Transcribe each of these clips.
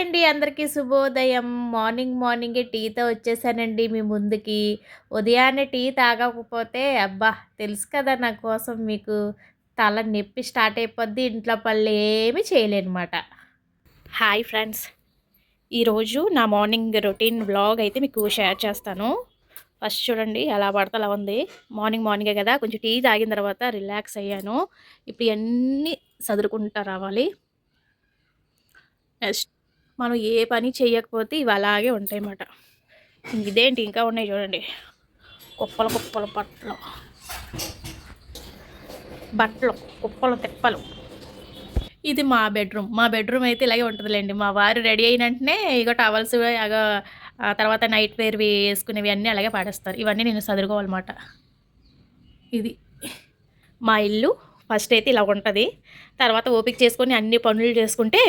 Hi అండి అందరికీ శుభోదయం. మార్నింగ్ మార్నింగే టీతో వచ్చేసానండి మీ ముందుకి. ఉదయాన్నే టీ తాగకపోతే అబ్బా! తెలుసు కదా నా కోసం మీకు తల నొప్పి స్టార్ట్ అయిపోద్ది ఇంట్లో పళ్ళు ఏమీ చేయలేనమాట. Hi friends. ఈరోజు నా మార్నింగ్ రొటీన్ బ్లాగ్ అయితే మీకు షేర్ చేస్తాను. ఫస్ట్ చూడండి ఎలా పడితే అలా ఉంది. మార్నింగ్ మార్నింగే కదా కొంచెం టీ తాగిన తర్వాత రిలాక్స్ అయ్యాను. ఇప్పుడు ఇవన్నీ సదురుకుంటా రావాలి. నెక్స్ట్ మనం ఏ పని చేయకపోతే ఇవి అలాగే ఉంటాయి అన్నమాట ఇదేంటి? ఇంకా ఉన్నాయి చూడండి. కుప్పల కుప్పల బట్టలు. బట్టలు కుప్పలు తెప్పలు. ఇది మా బెడ్రూమ్. మా బెడ్రూమ్ అయితే ఇలాగే ఉంటుందిలేండి. మా వారు రెడీ అయిన వెంటనే ఇక టవల్స్ తర్వాత నైట్ వేర్ వేసుకునేవి అన్నీ అలాగే పాడేస్తారు ఇవన్నీ నేను చదువుకోవాలన్నమాట ఇది మా ఇల్లు. ఫస్ట్ అయితే ఇలా ఉంటుంది. తర్వాత ఓపిక చేసుకొని అన్ని పనులు చేసుకుంటే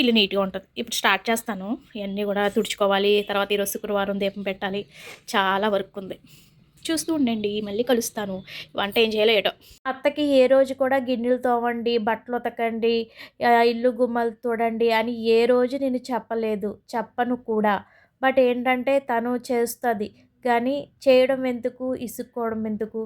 ఇల్లు నీట్గా ఉంటుంది. ఇప్పుడు స్టార్ట్ చేస్తాను. ఇవన్నీ కూడా తుడుచుకోవాలి. తర్వాత ఈరోజు శుక్రవారం దీపం పెట్టాలి. చాలా వర్క్ ఉంది. చూస్తూ ఉండండి. మళ్ళీ కలుస్తాను. వంట ఏం చేయలేటో అత్తకి ఏ రోజు కూడా గిన్నెలు తోవండి బట్టలు ఉతకండి ఇల్లు గుమ్మలు తోడండి అని ఏ రోజు నేను చెప్పలేదు. చెప్పను కూడా. బట్ ఏంటంటే తను చేస్తుంది. కానీ చేయడం ఎందుకు? ఇసుక్కోవడం ఎందుకు?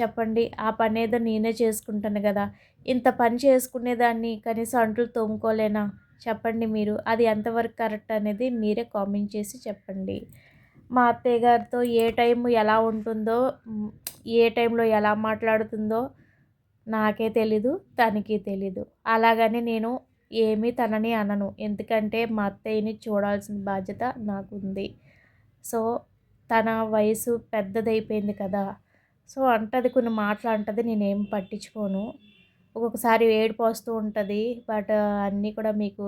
చెప్పండి. ఆ పని ఏదో నేనే చేసుకుంటాను కదా. ఇంత పని చేసుకునేదాన్ని కనీసం అంట్లు తోముకోలేనా? చెప్పండి మీరు. అది ఎంతవరకు కరెక్ట్ అనేది మీరే కామెంట్ చేసి చెప్పండి. మా అత్తయ్య గారితో ఏ టైం ఎలా ఉంటుందో ఏ టైంలో ఎలా మాట్లాడుతుందో నాకే తెలీదు తనకి తెలీదు. అలాగని నేను ఏమీ తనని అనను. ఎందుకంటే మా అత్తయ్యని చూడాల్సిన బాధ్యత నాకుంది. సో తన వయసు పెద్దదైపోయింది కదా. సో అంటది కొన్ని మాటలు అంటది నేనేం పట్టించుకోను. ఒక్కొక్కసారి ఏడుపు వస్తూ ఉంటుంది. బట్ అన్నీ కూడా మీకు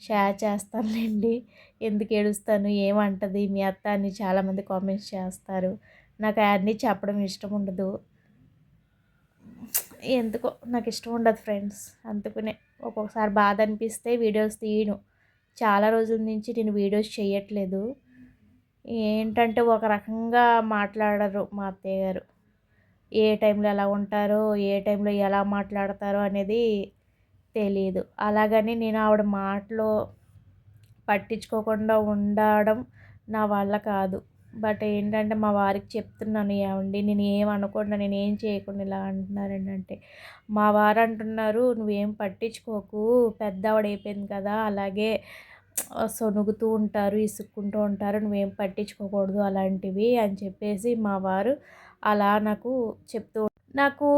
షేర్ చేస్తానులేండి. ఎందుకు ఏడుస్తాను? ఏమంటది? మీ అత్త అని చాలామంది కామెంట్స్ చేస్తారు. నాకు అవన్నీ చెప్పడం ఇష్టం ఉండదు. ఎందుకో? నాకు ఇష్టం ఉండదు ఫ్రెండ్స్. అందుకనే ఒక్కొక్కసారి బాధ అనిపిస్తే వీడియోస్ తీయను. చాలా రోజుల నుంచి నేను వీడియోస్ చేయట్లేదు ఏంటంటే ఒక రకంగా మాట్లాడరు మా అత్తయ్య గారు. ఏ టైంలో ఎలా ఉంటారో ఏ టైంలో ఎలా మాట్లాడతారో అనేది తెలియదు అలాగని నేను ఆవిడ మాటలు పట్టించుకోకుండా ఉండడం నా వల్ల కాదు. బట్ ఏంటంటే మా వారికి చెప్తున్నాను ఏమండి నేను ఏం అనకుండా నేను ఏం చేయకుండా ఇలా అంటున్నారు అంటే మా వారు అంటున్నారు నువ్వేం పట్టించుకోకు పెద్ద ఆవిడ అయిపోయింది కదా అలాగే సొనుగుతూ ఉంటారు ఇసుక్కుంటూ ఉంటారు నువ్వేం పట్టించుకోకూడదు అలాంటివి అని చెప్పేసి మా వారు అలా నాకు చెప్తూ నాకు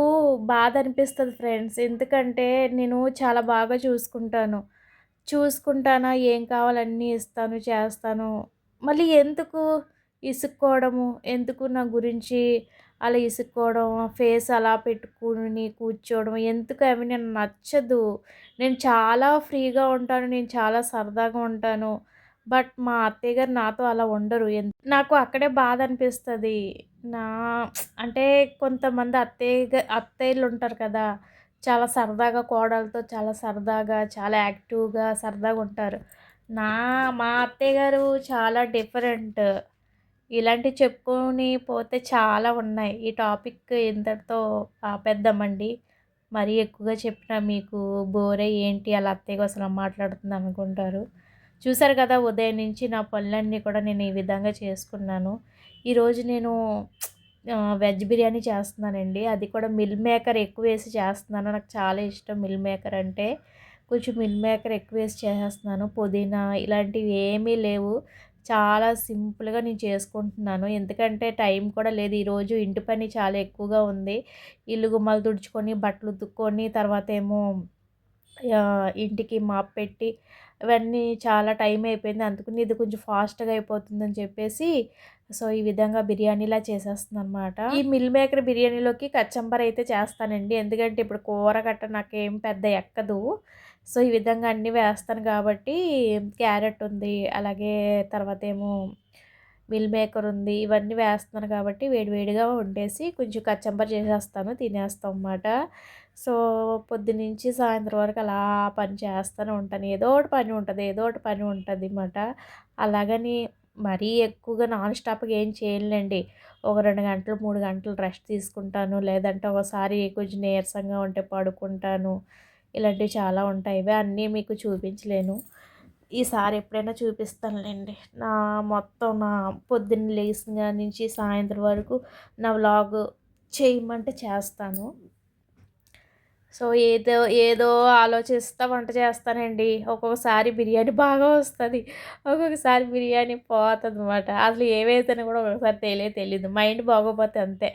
బాధ అనిపిస్తుంది ఫ్రెండ్స్. ఎందుకంటే నేను చాలా బాగా చూసుకుంటాను. చూసుకుంటానా ఏం కావాలన్నీ ఇస్తాను చేస్తాను. మళ్ళీ ఎందుకు ఇసుక్కోవడము? ఎందుకు నా గురించి అలా ఇసుక్కోవడం? ఫేస్ అలా పెట్టుకుని కూర్చోవడం? ఎందుకు అవి నేను నచ్చదు? నేను చాలా ఫ్రీగా ఉంటాను. నేను చాలా సరదాగా ఉంటాను. బట్ మా అత్తయ్య గారు నాతో అలా ఉండరు. నాకు అక్కడే బాధ అనిపిస్తుంది. నా అంటే కొంతమంది అత్తయ్య అత్తయ్యలు ఉంటారు కదా చాలా సరదాగా కోడలతో చాలా సరదాగా చాలా యాక్టివ్గా సరదాగా ఉంటారు. నా మా అత్తయ్య గారు చాలా డిఫరెంట్. ఇలాంటివి చెప్పుకొని పోతే చాలా ఉన్నాయి. ఈ టాపిక్ ఇంతటితో ఆపేద్దామండి. మరీ ఎక్కువగా చెప్పిన మీకు బోరే ఏంటి? అలా అత్తయ్య కోసం మాట్లాడుతుంది అనుకుంటారు. చూసారు కదా ఉదయం నుంచి నా పనులన్నీ కూడా నేను ఈ విధంగా చేసుకున్నాను. ఈరోజు నేను వెజ్ బిర్యానీ చేస్తున్నానండి. అది కూడా మిల్ మేకర్ ఎక్కువ వేసి చేస్తున్నాను. నాకు చాలా ఇష్టం మిల్ మేకర్ అంటే. కొంచెం మిల్ మేకర్ ఎక్కువ వేసి చేసేస్తున్నాను. పుదీనా ఇలాంటివి ఏమీ లేవు. చాలా సింపుల్గా నేను చేసుకుంటున్నాను. ఎందుకంటే టైం కూడా లేదు. ఈరోజు ఇంటి పని చాలా ఎక్కువగా ఉంది. ఇల్లు గుమ్మలు తుడుచుకొని బట్టలు ఉతుక్కొని తర్వాత ఏమో ఇంటికి మాప్ పెట్టి ఇవన్నీ చాలా టైం అయిపోయింది. అందుకని ఇది కొంచెం ఫాస్ట్గా అయిపోతుందని చెప్పేసి సో ఈ విధంగా బిర్యానీలా చేసేస్తుంది అనమాట ఈ మిల్ మేకర్ బిర్యానీలోకి కచ్చంబర్ అయితే చేస్తానండి. ఎందుకంటే ఇప్పుడు కూర గట్ట నాకేం పెద్ద ఎక్కదు. సో ఈ విధంగా అన్నీ వేస్తాను కాబట్టి క్యారెట్ ఉంది. అలాగే తర్వాత ఏమో మిల్ మేకర్ ఉంది ఇవన్నీ వేస్తున్నాను కాబట్టి వేడివేడిగా వండేసి కొంచెం కచ్చంబర్ చేసేస్తాను తినేస్తాం అన్నమాట. సో పొద్దునుంచి సాయంత్రం వరకు అలా పని చేస్తూనే ఉంటాను. ఏదో ఒకటి పని ఉంటుంది ఏదో ఒకటి పని ఉంటుంది అన్నమాట. అలాగని మరీ ఎక్కువగా నాన్ స్టాప్గా ఏం చేయలేండి ఒక రెండు గంటలు మూడు గంటలు రెస్ట్ తీసుకుంటాను. లేదంటే ఒకసారి కొంచెం నీరసంగా ఉంటే పడుకుంటాను. ఇలాంటివి చాలా ఉంటాయి. ఇవే అన్నీ మీకు చూపించలేను. ఈసారి ఎప్పుడైనా చూపిస్తానులేండి. నా మొత్తం నా పొద్దున్న లేచిన నుంచి సాయంత్రం వరకు నా వ్లాగ్ చేయమంటే చేస్తాను. సో ఏదో ఏదో ఆలోచిస్తా వంట చేస్తానండి. ఒక్కొక్కసారి బిర్యానీ బాగా వస్తుంది. ఒక్కొక్కసారి బిర్యానీ పోతుంది అనమాట అసలు ఏవైతేనే కూడా ఒక్కొక్కసారి తెలియ తెలియదు మైండ్ బాగోపోతే అంతే.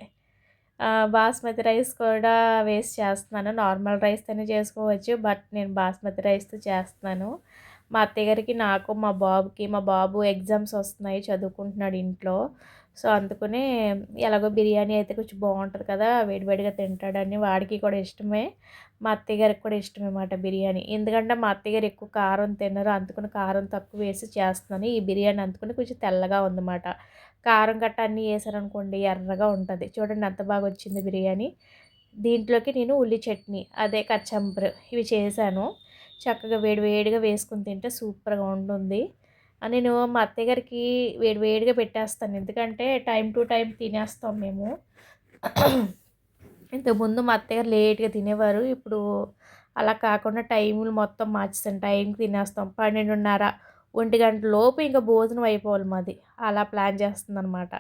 బాస్మతి రైస్ కూడా వేస్ట్ చేస్తున్నాను. నార్మల్ రైస్తోనే చేసుకోవచ్చు. బట్ నేను బాస్మతి రైస్తో చేస్తున్నాను. మా అత్తయ్య గారికి నాకు మా బాబుకి మా బాబు ఎగ్జామ్స్ వస్తున్నాయి చదువుకుంటున్నాడు ఇంట్లో. సో అందుకనే ఎలాగో బిర్యానీ అయితే కొంచెం బాగుంటుంది కదా వేడివేడిగా తింటాడని వాడికి కూడా ఇష్టమే. మా అత్తయ్య గారికి కూడా ఇష్టమే మాట బిర్యానీ. ఎందుకంటే మా అత్తయ్య గారు ఎక్కువ కారం తినరు అందుకని కారం తక్కువ వేసి చేస్తున్నాను. ఈ బిర్యానీ అందుకని కొంచెం తెల్లగా ఉందన్నమాట. కారం గట్ట అన్నీ వేసారనుకోండి ఎర్రగా ఉంటుంది. చూడండి ఎంత బాగా వచ్చింది బిర్యానీ. దీంట్లోకి నేను ఉల్లి చట్నీ అదే కచ్చంబర్ ఇవి చేశాను. చక్కగా వేడివేడిగా వేసుకుని తింటే సూపర్గా ఉంటుంది. నేను మా అత్తయ్య గారికి వేడివేడిగా పెట్టేస్తాను. ఎందుకంటే టైం టు టైం తినేస్తాం మేము. ఇంతకుముందు మా అత్తయ్య లేట్గా తినేవారు. ఇప్పుడు అలా కాకుండా టైములు మొత్తం మార్చేస్తాను. టైంకి తినేస్తాం. పన్నెండున్నర ఒంటి గంట లోపు ఇంకా భోజనం అయిపోవాలి మాది. అలా ప్లాన్ చేస్తుంది అనమాట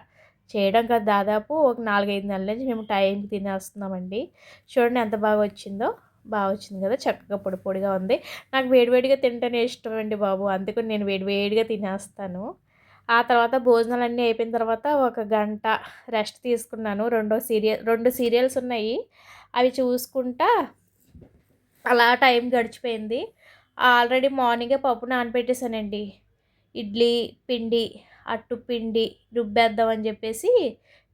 చేయడం కదా. దాదాపు ఒక నాలుగైదు నెలల నుంచి మేము టైంకి తినేస్తున్నామండి. చూడండి ఎంత బాగా వచ్చిందో. బాగా వచ్చింది కదా చక్కగా పొడి పొడిగా ఉంది. నాకు వేడివేడిగా తింటేనే ఇష్టం అండి బాబు అందుకని నేను వేడివేడిగా తినేస్తాను. ఆ తర్వాత భోజనాలు అన్నీ అయిపోయిన తర్వాత ఒక గంట రెస్ట్ తీసుకున్నాను. రెండో సీరియల్ రెండు సీరియల్స్ ఉన్నాయి. అవి చూసుకుంటా అలా టైం గడిచిపోయింది. ఆల్రెడీ మార్నింగే పప్పు నానబెట్టేశానండి ఇడ్లీ పిండి అట్టు పిండి రుబ్బేద్దామని చెప్పేసి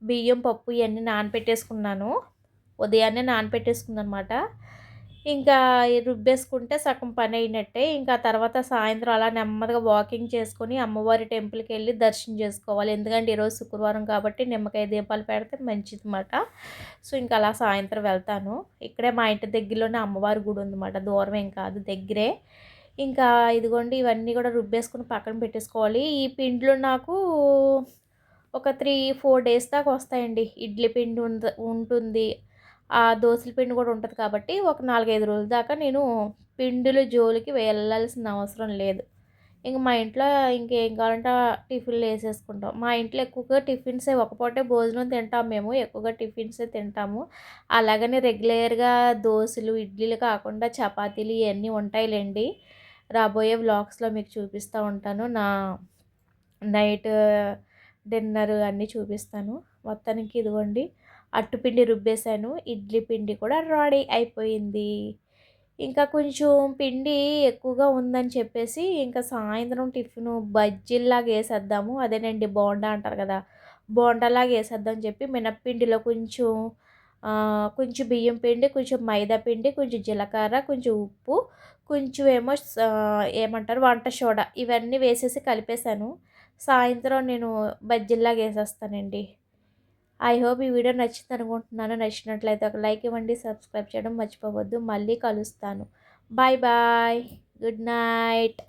బియ్యం పప్పు ఇవన్నీ నానపెట్టేసుకున్నాను. ఉదయాన్నే నానపెట్టేసుకుందనమాట. ఇంకా రుబ్బేసుకుంటే సగం పని అయినట్టే. ఇంకా తర్వాత సాయంత్రం అలా నెమ్మదిగా వాకింగ్ చేసుకొని అమ్మవారి టెంపుల్కి వెళ్ళి దర్శనం చేసుకోవాలి. ఎందుకంటే ఈరోజు శుక్రవారం కాబట్టి నిమ్మకాయ దీపాలు పెడితే మంచిది అనమాట సో ఇంకా అలా సాయంత్రం వెళ్తాను. ఇక్కడే మా ఇంటి దగ్గరలోనే అమ్మవారి గుడి ఉందన్నమాట. దూరం ఏం కాదు దగ్గరే. ఇంకా ఇదిగోండి ఇవన్నీ కూడా రుబ్బేసుకుని పక్కన పెట్టేసుకోవాలి. ఈ పిండిలో నాకు ఒక త్రీ ఫోర్ డేస్ దాకా వస్తాయండి. ఇడ్లీ పిండి ఉంటుంది. ఆ దోశల పిండి కూడా ఉంటుంది కాబట్టి ఒక నాలుగైదు రోజుల దాకా నేను పిండిల జోలికి వెళ్ళాల్సిన అవసరం లేదు. ఇంక మా ఇంట్లో ఇంకేం కావాలంటే టిఫిన్లు వేసేసుకుంటాం. మా ఇంట్లో ఎక్కువగా టిఫిన్సే ఒకపోటే భోజనం తింటాం మేము ఎక్కువగా టిఫిన్సే తింటాము. అలాగనే రెగ్యులర్గా దోశలు ఇడ్లీలు కాకుండా చపాతీలు ఇవన్నీ ఉంటాయిలేండి. రాబోయే వ్లాగ్స్లో మీకు చూపిస్తూ ఉంటాను. నా నైట్ డిన్నర్ అన్నీ చూపిస్తాను. మొత్తానికి ఇదిగోండి. అట్టుపిండి రుబ్బేశాను ఇడ్లీ పిండి కూడా రెడీ అయిపోయింది. ఇంకా కొంచెం పిండి ఎక్కువగా ఉందని చెప్పేసి ఇంకా సాయంత్రం టిఫిన్ బజ్జీల్లాగా వేసేద్దాము. అదేనండి బోండా అంటారు కదా బోండాలాగా వేసేద్దాం చెప్పి మినప్పిండిలో కొంచెం కొంచెం బియ్యం పిండి కొంచెం మైదా పిండి కొంచెం జీలకర్ర కొంచెం ఉప్పు కొంచెం ఏమో ఏమంటారు వంట సోడా ఇవన్నీ వేసేసి కలిపేశాను. సాయంత్రం నేను బజ్జీల్లాగా వేసేస్తానండి. ఐ హోప్ ఈ వీడియో నచ్చింది అనుకుంటున్నాను. నచ్చినట్లయితే ఒక లైక్ ఇవ్వండి సబ్స్క్రైబ్ చేయడం మర్చిపోవద్దు. మళ్ళీ కలుస్తాను. Bye bye good night